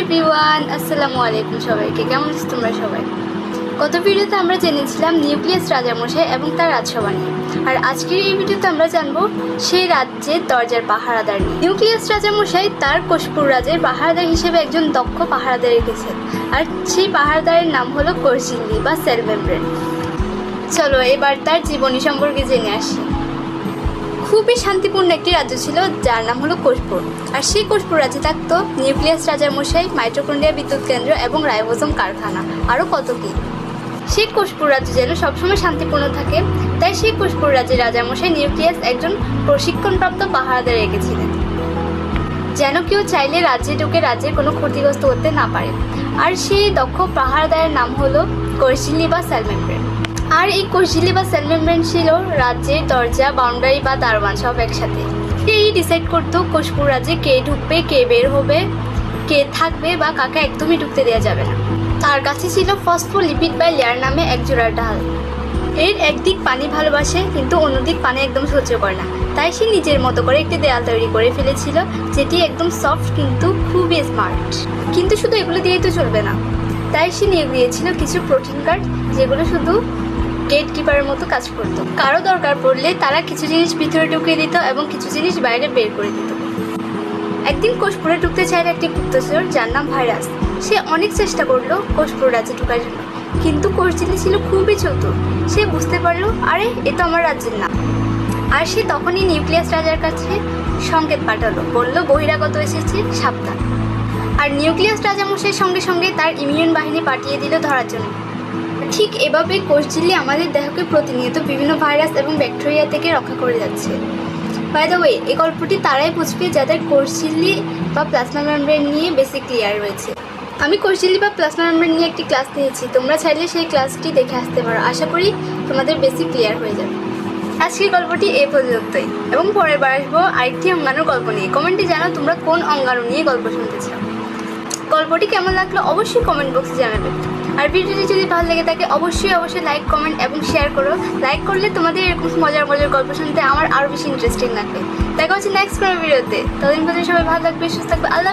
Everyone, আসসালামু আলাইকুম সবাইকে। কেমন আছো তোমরা সবাই? গত ভিডিওতে আমরা জেনেছিলাম নিউক্লিয়াস রাজামশাই এবং তার রাজসভা নিয়ে। আর আজকের এই ভিডিওতে আমরা জানব সেই রাজ্যের দরজার পাহারাদার নিয়ে। নিউক্লিয়াস রাজামশাই তার কোশপুর রাজের পাহারাদার হিসেবে একজন দক্ষ পাহারাদার রেখেছেন। আর সেই পাহারাদারের নাম হলো কোরজিল্লি বা সেলভেম্ব্রেন। চলো এবার তার জীবনী সম্পর্কে জেনে আসি। খুবই শান্তিপূর্ণ একটি রাজ্য ছিল, যার নাম হলো কোষপুর আর সেই কোষপুর রাজ্যে থাকতো নিউক্লিয়াস রাজার মশাই মাইট্রোকন্ডিয়া বিদ্যুৎ কেন্দ্র এবং রাইবোজম কারখানা। আরও কত কী? সেই কোষপুর রাজ্য যেন সবসময় শান্তিপূর্ণ থাকে, তাই সেই কোষপুর রাজ্যের রাজামশাই নিউক্লিয়াস একজন প্রশিক্ষণপ্রাপ্ত পাহারাদার রেখেছিলেন। যেন কেউ চাইলে রাজ্যে ঢুকে রাজ্যের কোনো ক্ষতিগ্রস্ত করতে না পারে। আর সেই দক্ষ পাহারাদারের নাম হলো কর্শিলি বা স্যালমেম্ব্রেন আর এই কর্শিলি বা স্যালমেম্ব্রেন ছিল রাজ্যের দরজা বাউন্ডারি বা দারোয়ান সব একসাথে। এই ডিসাইড করতো কোষপুর রাজ্যে কে ঢুকবে, কে বের হবে, কে থাকবে বা কাকে একদমই ঢুকতে দেওয়া যাবে না। তার কাছে ছিল ফসফোলিপিড বা লেয়ার নামে এক জোড়া ঢাল। এর একদিক পানি ভালোবাসে, কিন্তু অন্যদিক পানি একদম সহ্য করে না। তাই সে নিজের মতো করে একটি দেয়াল তৈরি করে ফেলেছিল, যেটি একদম সফট কিন্তু খুবই স্মার্ট কিন্তু শুধু এগুলো দিয়েই তো চলবে না। তাই সে নিয়ে গিয়েছিল কিছু প্রোটিন কার্ড যেগুলো শুধু গেট কিপারের মতো কাজ করতো। কারও দরকার পড়লে তারা কিছু জিনিস ভিতরে ঢুকিয়ে দিত এবং কিছু জিনিস বাইরে বের করে দিত। একদিন কোষপুরে ঢুকতে চাইল একটি গুপ্তচর, যার নাম ভাইরাস। সে অনেক চেষ্টা করল কোষপুর রাজ্যে ঢুকার জন্য। কিন্তু কোষজিলি ছিল খুবই চতুর। সে বুঝতে পারল, আরে, এ তো আমার রাজ্যের না আর সে তখনই নিউক্লিয়াস রাজার কাছে সংকেত পাঠালো। বলল, বহিরাগত এসেছে, সাবধান। আর নিউক্লিয়াস রাজামশাই সঙ্গে সঙ্গে তার ইমিউন বাহিনী পাঠিয়ে দিল ধরার জন্য। ঠিক এভাবে কোষঝিল্লি আমাদের দেহকে প্রতিনিয়ত বিভিন্ন ভাইরাস এবং ব্যাকটেরিয়া থেকে রক্ষা করে যাচ্ছে। বাই দ্য ওয়ে এই গল্পটি তারাই বুঝবে যাদের কোষঝিল্লি বা প্লাজমা মেমব্রেন নিয়ে বেশি ক্লিয়ার রয়েছে। আমি কোষঝিল্লি বা প্লাজমা মেমব্রেন নিয়ে একটি ক্লাস নিয়েছি। তোমরা চাইলে সেই ক্লাসটি দেখে আসতে পারো। আশা করি তোমাদের বেশি ক্লিয়ার হয়ে যাবে। আজকের গল্পটি এই পর্যন্তই। এবং পরের বার আসব আরেকটি অঙ্গাণুর গল্প নিয়ে। কমেন্টে জানাও তোমরা কোন অঙ্গাণু নিয়ে গল্প শুনতে চাও। গল্পটি কেমন লাগল অবশ্যই কমেন্ট বক্সে জানাবে। আর ভিডিওটি যদি ভালো লাগে থাকে, অবশ্যই অবশ্যই লাইক কমেন্ট এবং শেয়ার করো। লাইক করলে তোমাদের এরকম মজার মজার গল্প শুনতে আমার আরও বেশি ইন্টারেস্টিং লাগবে। দেখা হচ্ছে নেক্সট কোনো ভিডিওতে ততদিন পর্যন্ত সবাই ভালো থাকবে, সুস্থ থাকবে। আল্লাহ